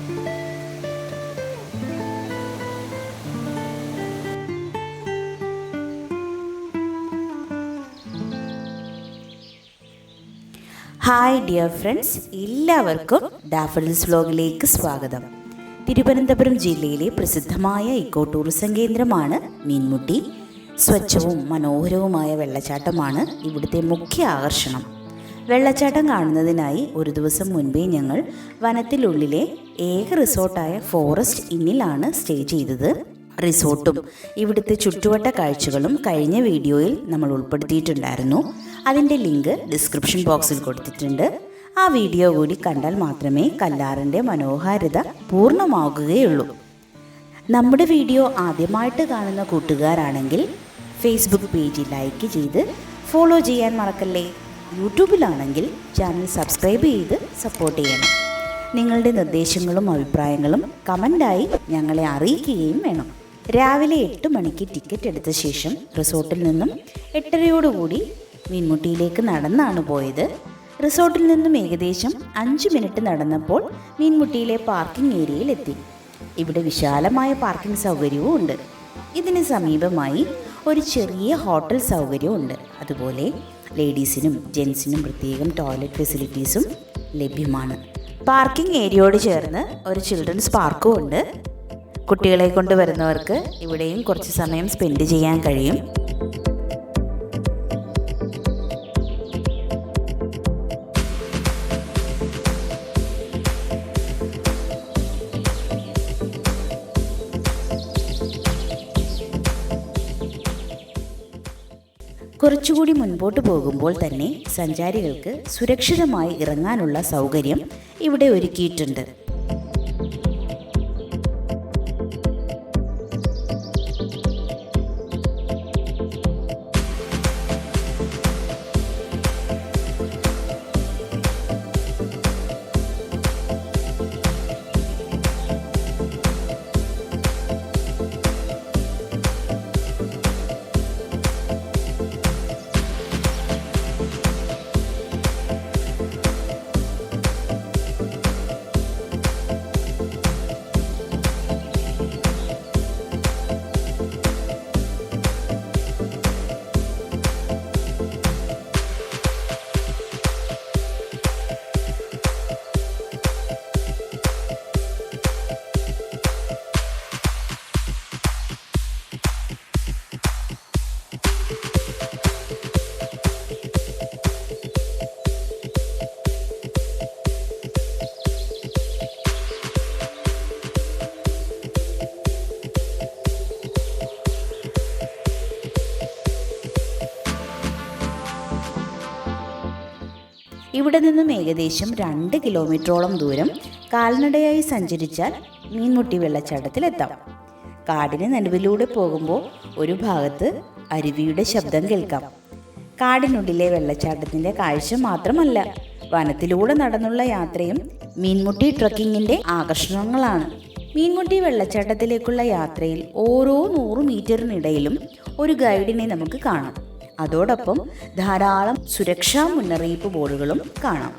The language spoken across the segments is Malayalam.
ഹായ് ഡിയർ ഫ്രണ്ട്സ് എല്ലാവർക്കും ഡാഫഡിൽസ് വ്ലോഗിലേക്ക് സ്വാഗതം. തിരുവനന്തപുരം ജില്ലയിലെ പ്രസിദ്ധമായ ഇക്കോ ടൂറിസം കേന്ദ്രമാണ് മീൻമുട്ടി. സ്വച്ഛവും മനോഹരവുമായ വെള്ളച്ചാട്ടമാണ് ഇവിടുത്തെ മുഖ്യ ആകർഷണം. വെള്ളച്ചാട്ടം കാണുന്നതിനായി ഒരു ദിവസം മുൻപേ ഞങ്ങൾ വനത്തിലുള്ളിലെ ഏക റിസോർട്ടായ ഫോറസ്റ്റ് ഇന്നിലാണ് സ്റ്റേ ചെയ്തത്. റിസോർട്ടും ഇവിടുത്തെ ചുറ്റുവട്ട കാഴ്ചകളും കഴിഞ്ഞ വീഡിയോയിൽ നമ്മൾ ഉൾപ്പെടുത്തിയിട്ടുണ്ടായിരുന്നു. അതിന്റെ ലിങ്ക് ഡിസ്ക്രിപ്ഷൻ ബോക്സിൽ കൊടുത്തിട്ടുണ്ട്. ആ വീഡിയോ കൂടി കണ്ടാൽ മാത്രമേ കല്ലാറിന്റെ മനോഹാരിത പൂർണമാകുകയുള്ളൂ. നമ്മുടെ വീഡിയോ ആദ്യമായിട്ട് കാണുന്ന കൂട്ടുകാരാണെങ്കിൽ ഫേസ്ബുക്ക് പേജ് ലൈക്ക് ചെയ്ത് ഫോളോ ചെയ്യാൻ മറക്കല്ലേ? യൂട്യൂബിലാണെങ്കിൽ ചാനൽ സബ്സ്ക്രൈബ് ചെയ്ത് സപ്പോർട്ട് ചെയ്യണം. നിങ്ങളുടെ നിർദ്ദേശങ്ങളും അഭിപ്രായങ്ങളും കമന്റായി ഞങ്ങളെ അറിയിക്കുകയും വേണം. രാവിലെ എട്ട് മണിക്ക് ടിക്കറ്റ് എടുത്ത ശേഷം റിസോർട്ടിൽ നിന്നും എട്ടരയോടുകൂടി മീൻമുട്ടിയിലേക്ക് നടന്നാണ് പോയത്. റിസോർട്ടിൽ നിന്നും ഏകദേശം അഞ്ച് മിനിറ്റ് നടന്നപ്പോൾ മീൻമുട്ടിയിലെ പാർക്കിംഗ് ഏരിയയിലെത്തി ഇവിടെ വിശാലമായ പാർക്കിംഗ് സൗകര്യവും ഉണ്ട്. ഇതിന് സമീപമായി ഒരു ചെറിയ ഹോട്ടൽ സൗകര്യമുണ്ട് അതുപോലെ ലേഡീസിനും ജെൻസിനും പ്രത്യേകം ടോയ്ലറ്റ് ഫെസിലിറ്റീസും ലഭ്യമാണ്. പാർക്കിംഗ് ഏരിയയോട് ചേർന്ന് ഒരു ചിൽഡ്രൻസ് പാർക്കും ഉണ്ട് കുട്ടികളെ കൊണ്ട് വരുന്നവർക്ക് ഇവിടെയും കുറച്ച് സമയം സ്പെൻഡ് ചെയ്യാൻ കഴിയും. കുറച്ചുകൂടി മുൻപോട്ട് പോകുമ്പോൾ തന്നെ സഞ്ചാരികൾക്ക് സുരക്ഷിതമായി ഇറങ്ങാനുള്ള സൗകര്യം ഇവിടെ ഒരുക്കിയിട്ടുണ്ട്. ഇവിടെ നിന്നും ഏകദേശം രണ്ട് കിലോമീറ്ററോളം ദൂരം കാൽനടയായി സഞ്ചരിച്ചാൽ മീൻമുട്ടി വെള്ളച്ചാട്ടത്തിലെത്താം കാടിന് നടുവിലൂടെ പോകുമ്പോൾ ഒരു ഭാഗത്ത് അരുവിയുടെ ശബ്ദം കേൾക്കാം. കാടിനുള്ളിലെ വെള്ളച്ചാട്ടത്തിന്റെ കാഴ്ച മാത്രമല്ല വനത്തിലൂടെ നടന്നുള്ള യാത്രയും മീൻമുട്ടി ട്രക്കിങ്ങിന്റെ ആകർഷണങ്ങളാണ്. മീൻമുട്ടി വെള്ളച്ചാട്ടത്തിലേക്കുള്ള യാത്രയിൽ ഓരോ നൂറ് മീറ്ററിനിടയിലും ഒരു ഗൈഡിനെ നമുക്ക് കാണാം. അതോടൊപ്പം ധാരാളം സുരക്ഷാ മുന്നറിയിപ്പ് ബോർഡുകളും കാണാം.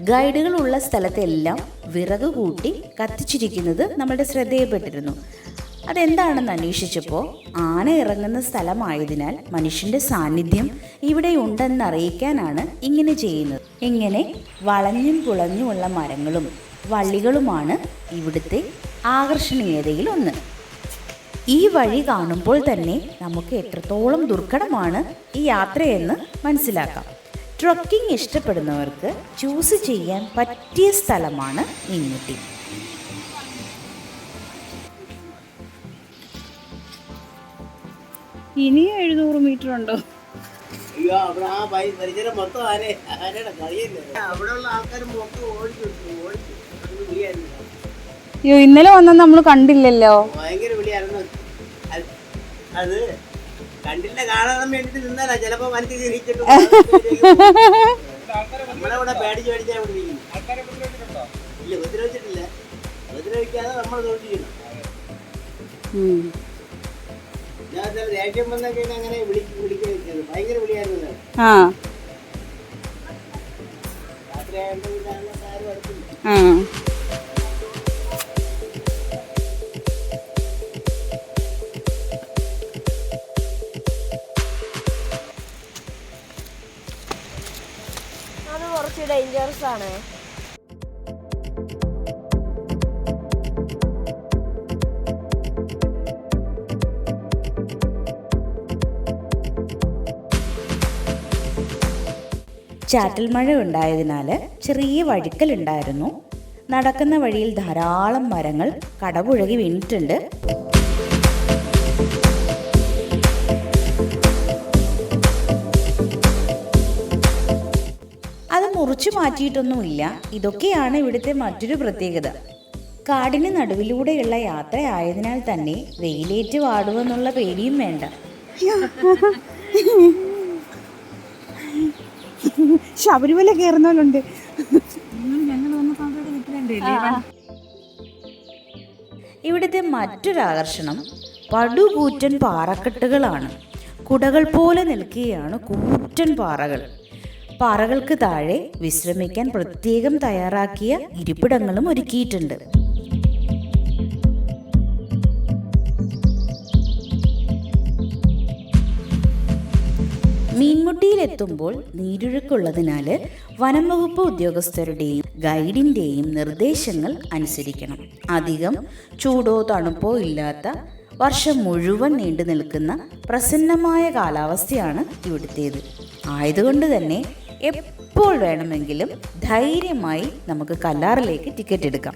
ഗൈഡുകളുള്ള സ്ഥലത്തെല്ലാം വിറക് കൂട്ടി കത്തിച്ചിരിക്കുന്നത് നമ്മുടെ ശ്രദ്ധയിൽപ്പെട്ടിരുന്നു. അതെന്താണെന്ന് അന്വേഷിച്ചപ്പോൾ ആന ഇറങ്ങുന്ന സ്ഥലമായതിനാൽ മനുഷ്യന്റെ സാന്നിധ്യം ഇവിടെ ഉണ്ടെന്ന് അറിയിക്കാനാണ് ഇങ്ങനെ ചെയ്യുന്നത്. ഇങ്ങനെ വളഞ്ഞും പുളഞ്ഞുമുള്ള മരങ്ങളും വള്ളികളുമാണ് ഇവിടുത്തെ ആകർഷണീയതയിൽ ഒന്ന്. ഈ വഴി കാണുമ്പോൾ തന്നെ നമുക്ക് എത്രത്തോളം ദുർഘടമാണ് ഈ യാത്രയെന്ന് മനസ്സിലാക്കാം. ട്രക്കിംഗ് ഇഷ്ടപ്പെടുന്നവർക്ക് ചൂസ് ചെയ്യാൻ പറ്റിയ സ്ഥലമാണ് മീൻമുട്ടി. ഇനിയും എഴുന്നൂറ് മീറ്റർ ഉണ്ടോ? അയ്യോ ഇന്നലെ വന്നത് നമ്മൾ കണ്ടില്ലല്ലോ. ഭയങ്കര വിളിയായിരുന്നു. അത് കണ്ടില്ല കാണാൻ വേണ്ടിട്ട് നിന്നല്ല ചിലപ്പോ മനസ്സിൽ തിരിച്ചിട്ട് നമ്മളെ ഇവിടെ പേടിച്ച് പേടിച്ചാ ഇല്ല ഉപദ്രവിച്ചിട്ടില്ല. ഉപദ്രവിക്കാതെ നമ്മൾ തോട്ടിക്കണം ഞാൻ ചില ദേഷ്യം വന്നൊക്കെ അങ്ങനെ വിളിച്ച് വിളിക്കുന്നത് ഭയങ്കര വിളിയായിരുന്നു ആ. രാത്രി ആയതുകൊണ്ട് പിന്നെ ആരും അടുത്തില്ല എന്താണ് ചാറ്റൽ മഴ ഉണ്ടായതിനാൽ ചെറിയ വഴുക്കലുണ്ടായിരുന്നു നടക്കുന്ന വഴിയിൽ ധാരാളം മരങ്ങൾ കടപുഴകി വീണിട്ടുണ്ട്. മുറിച്ചു മാറ്റിയിട്ടൊന്നുമില്ല. ഇതൊക്കെയാണ് ഇവിടുത്തെ മറ്റൊരു പ്രത്യേകത. കാടിന് നടുവിലൂടെയുള്ള യാത്ര ആയതിനാൽ തന്നെ വെയിലേറ്റ് വാടുമെന്നുള്ള പേടിയും വേണ്ട. ശബരിമല കയറുന്നവരുണ്ട് ഇവിടുത്തെ മറ്റൊരു ആകർഷണം പടുകൂറ്റൻ പാറക്കെട്ടുകളാണ്. കുടകൾ പോലെ നിൽക്കുകയാണ് കൂറ്റൻ പാറകൾ. പാറകൾക്ക് താഴെ വിശ്രമിക്കാൻ പ്രത്യേകം തയ്യാറാക്കിയ ഇരിപ്പിടങ്ങളും ഒരുക്കിയിട്ടുണ്ട്. മീൻമുട്ടിയിലെത്തുമ്പോൾ നീരൊഴുക്കുള്ളതിനാൽ വനം വകുപ്പ് ഉദ്യോഗസ്ഥരുടെയും ഗൈഡിന്റെയും നിർദ്ദേശങ്ങൾ അനുസരിക്കണം. അധികം ചൂടോ തണുപ്പോ ഇല്ലാത്ത വർഷം മുഴുവൻ നീണ്ടു നിൽക്കുന്ന പ്രസന്നമായ കാലാവസ്ഥയാണ് ഇവിടുത്തേത്. ആയതുകൊണ്ട് തന്നെ എപ്പോൾ വേണമെങ്കിലും ധൈര്യമായി നമുക്ക് കല്ലാറിലേക്ക് ടിക്കറ്റ് എടുക്കാം.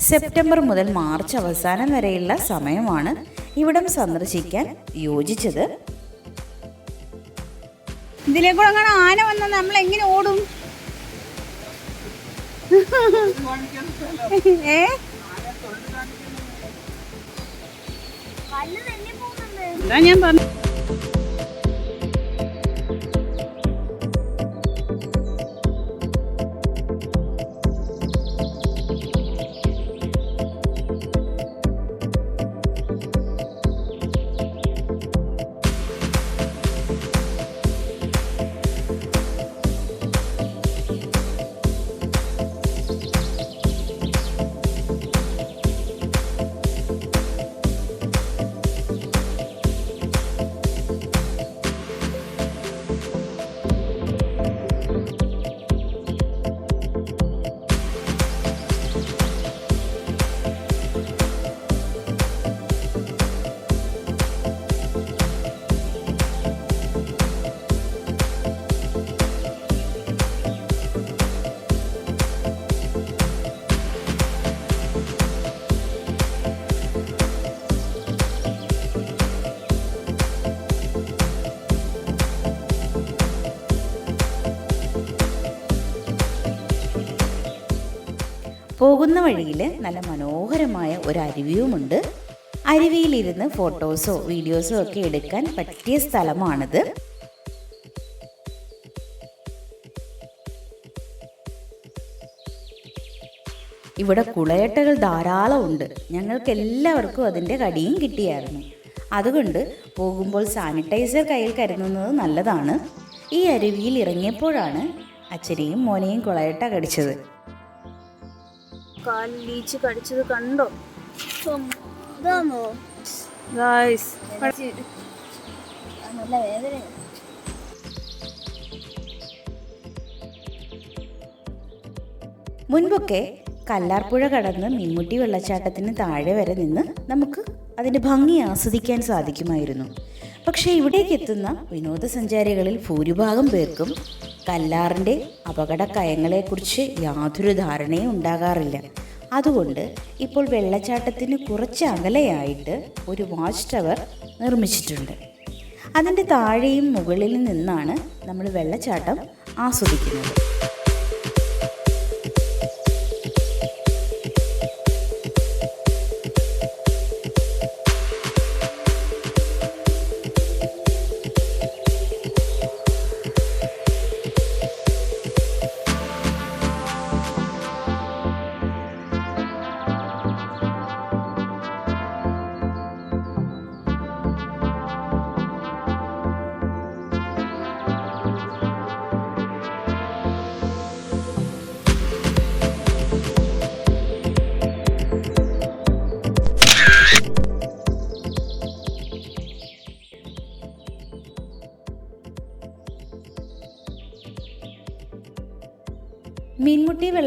സെപ്റ്റംബർ മുതൽ മാർച്ച് അവസാനം വരെയുള്ള സമയമാണ് ഇവിടം സന്ദർശിക്കാൻ യോജിച്ചത്. ഇതിലേക്കൂടെ അങ്ങനെ ആന വന്നാൽ നമ്മൾ എങ്ങനെ ഓടും? ഏ? ഞാൻ പറഞ്ഞു പോകുന്ന വഴിയിൽ നല്ല മനോഹരമായ ഒരു അരുവിയുമുണ്ട്. അരുവിയിലിരുന്ന് ഫോട്ടോസോ വീഡിയോസോ ഒക്കെ എടുക്കാൻ പറ്റിയ സ്ഥലമാണിത്. ഇവിടെ കുളയട്ടകൾ ധാരാളം ഉണ്ട്. ഞങ്ങൾക്ക് എല്ലാവർക്കും അതിന്റെ കടിയും കിട്ടിയായിരുന്നു. അതുകൊണ്ട് പോകുമ്പോൾ സാനിറ്റൈസർ കയ്യിൽ കരുതുന്നത് നല്ലതാണ്. ഈ അരുവിയിൽ ഇറങ്ങിയപ്പോഴാണ് അച്ഛനെയും മോനെയും കുളയട്ട കടിച്ചത്. കാലിൽ ലീച്ച് കടിച്ചത് കണ്ടോ? ഇതാണോ ഗായ്സ് നല്ല വേദന മുൻപൊക്കെ കല്ലാർപ്പുഴ കടന്ന് മീൻമുട്ടി വെള്ളച്ചാട്ടത്തിന് താഴെ വരെ നിന്ന് നമുക്ക് അതിന്റെ ഭംഗി ആസ്വദിക്കാൻ സാധിക്കുമായിരുന്നു. പക്ഷേ ഇവിടേക്ക് എത്തുന്ന വിനോദസഞ്ചാരികളിൽ ഭൂരിഭാഗം പേർക്കും കല്ലാറിന്റെ അപകട കയങ്ങളെക്കുറിച്ച് യാതൊരു ധാരണയും ഉണ്ടാകാറില്ല. അതുകൊണ്ട് ഇപ്പോൾ വെള്ളച്ചാട്ടത്തിന് കുറച്ച് അകലെയായിട്ട് ഒരു വാച്ച് ടവർ നിർമ്മിച്ചിട്ടുണ്ട്. അതിന്റെ താഴെയും മുകളിൽ നിന്നാണ് നമ്മൾ വെള്ളച്ചാട്ടം ആസ്വദിക്കുന്നത്.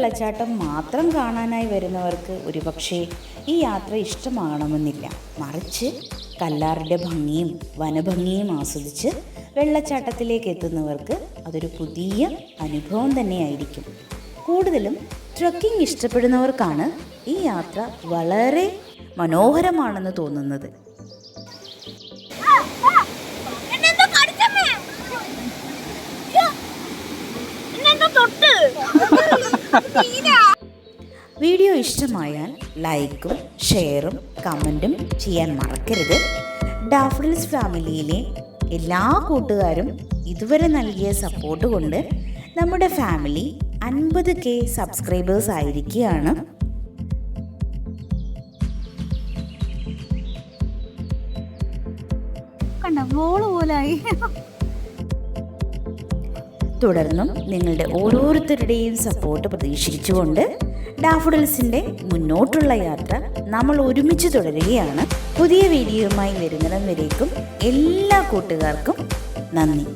വെള്ളച്ചാട്ടം മാത്രം കാണാനായി വരുന്നവർക്ക് ഒരുപക്ഷെ ഈ യാത്ര ഇഷ്ടമാകണമെന്നില്ല. മറിച്ച് കല്ലാറിന്റെ ഭംഗിയും വനഭംഗിയും ആസ്വദിച്ച് വെള്ളച്ചാട്ടത്തിലേക്ക് എത്തുന്നവർക്ക് അതൊരു പുതിയ അനുഭവം തന്നെയായിരിക്കും. കൂടുതലും ട്രക്കിംഗ് ഇഷ്ടപ്പെടുന്നവർക്കാണ് ഈ യാത്ര വളരെ മനോഹരമാണെന്ന് തോന്നുന്നത്. തൊട്ട്. വീഡിയോ ഇഷ്ടമായാൽ ലൈക്കും ഷെയറും കമന്റും ചെയ്യാൻ മറക്കരുത്. ഡാഫ്രിൽസ് ഫാമിലിയിലെ എല്ലാ കൂട്ടുകാരും ഇതുവരെ നൽകിയ സപ്പോർട്ട് കൊണ്ട് നമ്മുടെ ഫാമിലി അൻപത് കെ സബ്സ്ക്രൈബേഴ്സ് ആയിരിക്കുകയാണ്. കണ്ട? മോൾ പോലായി. തുടർന്നും നിങ്ങളുടെ ഓരോരുത്തരുടെയും സപ്പോർട്ട് പ്രതീക്ഷിച്ചുകൊണ്ട് ഡാഫുഡൽസിന്റെ മുന്നോട്ടുള്ള യാത്ര നമ്മൾ ഒരുമിച്ച് തുടരുകയാണ്. പുതിയ വീഡിയോയുമായി വരുന്നിടം വരേക്കും എല്ലാ കൂട്ടുകാർക്കും നന്ദി.